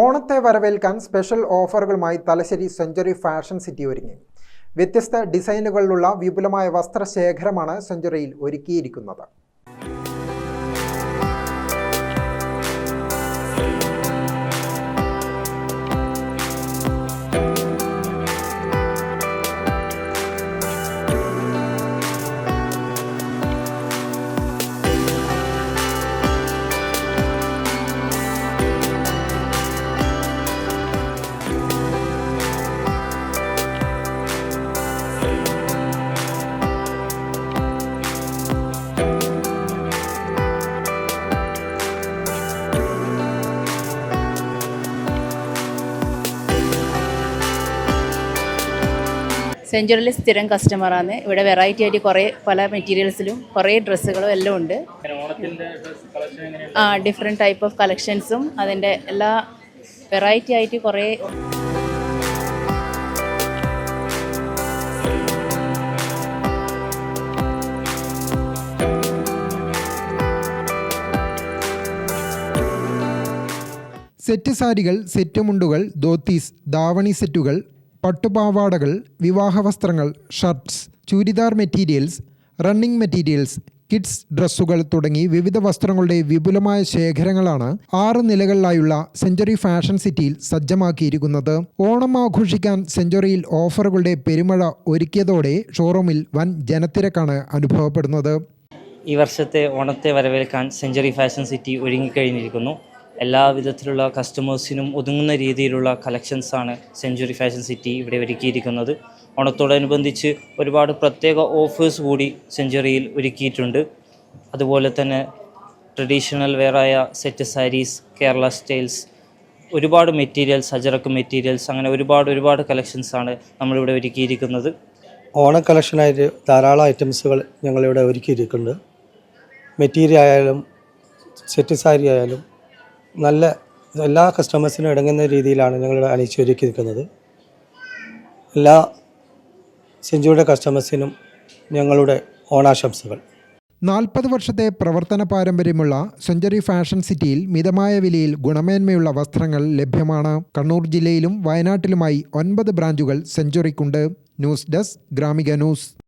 ഓണത്തെ വരവേൽക്കാൻ സ്പെഷ്യൽ ഓഫറുകളുമായി തലശ്ശേരി സെഞ്ചുറി ഫാഷൻ സിറ്റി ഒരുങ്ങി. വ്യത്യസ്ത ഡിസൈനുകളിലുള്ള വിപുലമായ വസ്ത്രശേഖരമാണ് സെഞ്ചുറിയിൽ ഒരുക്കിയിരിക്കുന്നത്. സെഞ്ചുറിയിൽ സ്ഥിരം കസ്റ്റമറാണ് ഇവിടെ വെറൈറ്റി ആയിട്ട് കുറേ പല മെറ്റീരിയൽസിലും കുറേ ഡ്രസ്സുകളും എല്ലാം ഉണ്ട്. ആ ഡിഫറെന്റ് ടൈപ്പ് ഓഫ് കളക്ഷൻസും അതിന്റെ എല്ലാ വെറൈറ്റി ആയിട്ട് കുറേ സെറ്റ് സാരികൾ സെറ്റ് മുണ്ടുകൾ ധോത്തീസ് ദാവണി സെറ്റുകൾ പട്ടുപാവാടകൾ വിവാഹ വസ്ത്രങ്ങൾ shirts churidar materials running materials kids ഡ്രസ്സുകൾ തുടങ്ങി വിവിധ വസ്ത്രങ്ങളുടെ വിപുലമായ ശേഖരങ്ങളാണ് ആറ് നിലകളിലായുള്ള സെഞ്ചുറി ഫാഷൻ സിറ്റിയിൽ സജ്ജമാക്കിയിരിക്കുന്നത്. ഓണം ആഘോഷിക്കാൻ സെഞ്ചുറിയിൽ ഓഫറുകളുടെ പെരുമഴ ഒരുക്കിയതോടെ ഷോറൂമിൽ വൻ ജനത്തിരക്കാണ് അനുഭവപ്പെടുന്നത്. ഈ വർഷത്തെ ഓണത്തെ വരവേൽക്കാൻ സെഞ്ചുറി ഫാഷൻ സിറ്റി ഒരുങ്ങിക്കഴിഞ്ഞിരിക്കുന്നു. എല്ലാ വിധത്തിലുള്ള കസ്റ്റമേഴ്സിനും ഒതുങ്ങുന്ന രീതിയിലുള്ള കളക്ഷൻസാണ് സെഞ്ചുറി ഫാഷൻ സിറ്റി ഇവിടെ ഒരുക്കിയിരിക്കുന്നത്. ഓണത്തോടനുബന്ധിച്ച് ഒരുപാട് പ്രത്യേക ഓഫേഴ്സ് കൂടി സെഞ്ചുറിയിൽ ഒരുക്കിയിട്ടുണ്ട്. അതുപോലെ തന്നെ ട്രഡീഷണൽ വെയറായ സെറ്റ് സാരീസ് കേരള സ്റ്റൈൽസ് ഒരുപാട് മെറ്റീരിയൽസ് അജറക്ക് മെറ്റീരിയൽസ് അങ്ങനെ ഒരുപാട് ഒരുപാട് കളക്ഷൻസാണ് നമ്മളിവിടെ ഒരുക്കിയിരിക്കുന്നത്. ഓണ കളക്ഷനായിട്ട് ധാരാളം ഐറ്റംസുകൾ ഞങ്ങളിവിടെ ഒരുക്കിയിരിക്കുന്നുണ്ട്. മെറ്റീരിയൽ ആയാലും സെറ്റ് സാരി ആയാലും നല്ല എല്ലാ കസ്റ്റമേഴ്സിനും ഇടങ്ങുന്ന രീതിയിലാണ് ഞങ്ങൾ ഞങ്ങളിവിടെ അണിയിച്ചൊരുക്കിയിരിക്കുന്നത് എല്ലാ സെഞ്ചുറിയുടെ കസ്റ്റമേഴ്സിനും ഞങ്ങളുടെ ഓണാശംസകൾ. നാൽപ്പത് വർഷത്തെ പ്രവർത്തന പാരമ്പര്യമുള്ള സെഞ്ചുറി ഫാഷൻ സിറ്റിയിൽ മിതമായ വിലയിൽ ഗുണമേന്മയുള്ള വസ്ത്രങ്ങൾ ലഭ്യമാണ്. കണ്ണൂർ ജില്ലയിലും വയനാട്ടിലുമായി ഒൻപത് ബ്രാഞ്ചുകൾ സെഞ്ചുറിക്കുണ്ട്. News desk Gramika news.